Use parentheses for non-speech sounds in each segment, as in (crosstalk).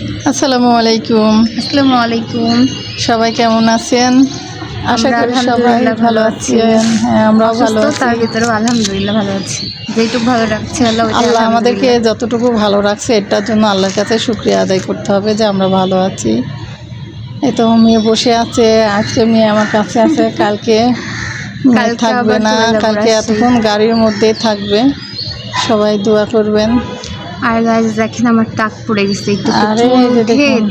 আসসালামু আলাইকুম। আসসালামু আলাইকুম। সবাই কেমন আছেন? আশা করি সবাই ভালো আছেন। হ্যাঁ আমরাও ভালো অসুস্থ তার আছি আলহামদুলিল্লাহ ভালো আছি। যেটুকু ভালো রাখছে আল্লাহ আল্লাহ আমাদেরকে যতটুকু ভালো রাখছে এটার জন্য আল্লাহর কাছে শুক্রিয়া আদায় করতে হবে যে আমরা ভালো আছি। এই তো মেয়ে বসে আছে আজকে মেয়ে আমার কাছে আছে (laughs) কালকে থাকবে না। কালকে এতক্ষণ গাড়ির মধ্যেই থাকবে। সবাই দোয়া করবেন। আর গাছ দেখেন আমার টাক পড়ে গেছে একটু আরে,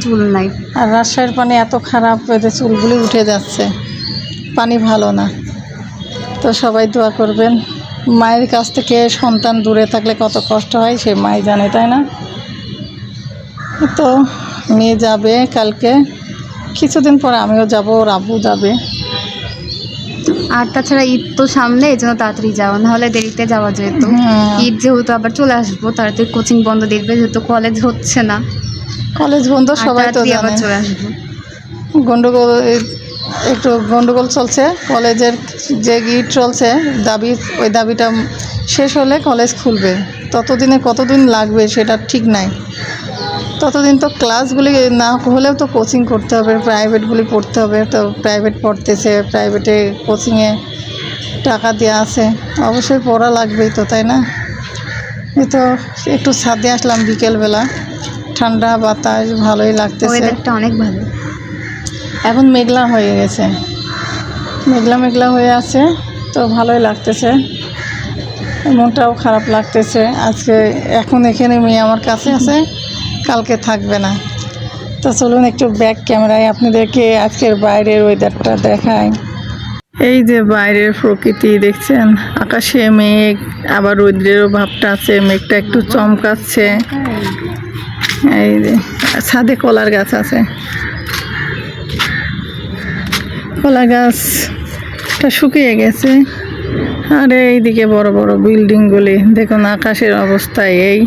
চুল নাই। আর রাজশাহীর পানি এত খারাপ এতে চুলগুলি উঠে যাচ্ছে। পানি ভালো না। তো সবাই দোয়া করবেন। মায়ের কাছ থেকে সন্তান দূরে থাকলে কত কষ্ট হয় সে মাই জানে তাই না? তো মেয়ে যাবে কালকে। কিছুদিন পরে আমিও যাব ওর আব্বু যাবে। আর তাছাড়া ঈদ তো সামনে এই জন্য তাড়াতাড়ি যাওয়া নাহলে দেরিতে যাওয়া যেত। ঈদ যেহেতু আবার চলে আসব তাড়াতাড়ি কোচিং বন্ধ দেখবে যেহেতু কলেজ হচ্ছে না। কলেজ বন্ধ সবাই তো আবার চলে আসব। গন্ডগোল একটু গন্ডগোল চলছে। কলেজের যে গিট চলছে দাবি ওই দাবিটা শেষ হলে কলেজ খুলবে। ততদিনে কতদিন লাগবে সেটা ঠিক নাই। ততদিন তো ক্লাসগুলি না হলেও তো কোচিং করতে হবে প্রাইভেটগুলি পড়তে হবে তো প্রাইভেট পড়তেছে প্রাইভেটে কোচিংয়ে টাকা দেওয়া আছে অবশ্যই পড়া লাগবেই তো তাই না? এই তো একটু ছাদে আসলাম বিকেলবেলা ঠান্ডা বাতাস ভালোই লাগতেছে। অনেক ভালো। এখন মেঘলা হয়ে গেছে। মেঘলা মেঘলা হয়ে আছে তো ভালোই লাগতেছে। মনটাও খারাপ লাগতেছে। আজকে এখন এখানে মেয়ে আমার কাছে আছে। কালকে থাকবে না। তো চলুন একটু ব্যাক ক্যামেরায় আপনাদেরকে আজকের বাইরের ওয়েদারটা দেখায় এই যে বাইরের প্রকৃতি দেখছেন, আকাশে মেঘ, আবার রৌদ্রেরও ভাবটা আছে, মেঘটা একটু চমকাচ্ছে। এই যে, ছাদে কলার গাছ আছে। কলা গাছটা শুকিয়ে গেছে। আর এইদিকে বড় বড় বিল্ডিংগুলি দেখুন আকাশের অবস্থা এই।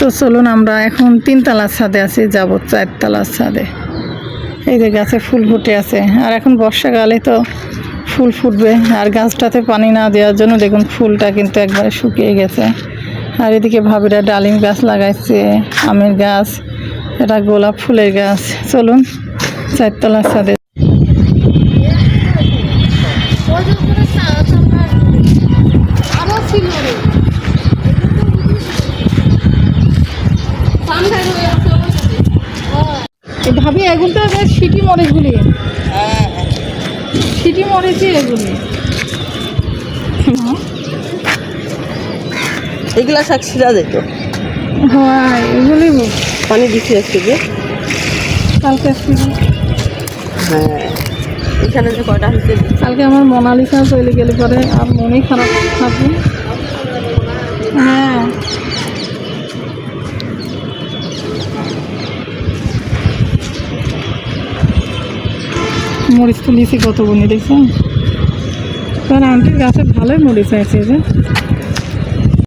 তো চলুন আমরা এখন তিনতলার ছাদে আছি, যাব চারতলার ছাদে। এই যে গাছে ফুল ফুটে আছে, আর এখন বর্ষাকালে তো ফুল ফুটবে, আর গাছটাতে পানি না দেওয়ার জন্য দেখুন ফুলটা কিন্তু একবারে শুকিয়ে গেছে। আর এদিকে ভাবিরা ডালিম গাছ লাগাইছে, আমের গাছ, এটা গোলাপ ফুলের গাছ। চলুন চারতলার ছাদে ভাবি এগুলো তো বেশ সিটি মরিচগুলি। সিটি মরিচই এগুলি। এগুলা শাক সিরা যেত হ্যাঁ এগুলি পানি দিচ্ছি আজকে যে কালকে আসছিল হ্যাঁ এখানে যে কয়টা হয়েছে? কালকে আমার মোনালিসা চলে গেলে পরে আর মনেই খারাপ থাকবে হ্যাঁ। মরিচ তো লিচি কত বনি দেখছেন কারণ আন্টির গাছে ভালোই মরিচ আছে যে।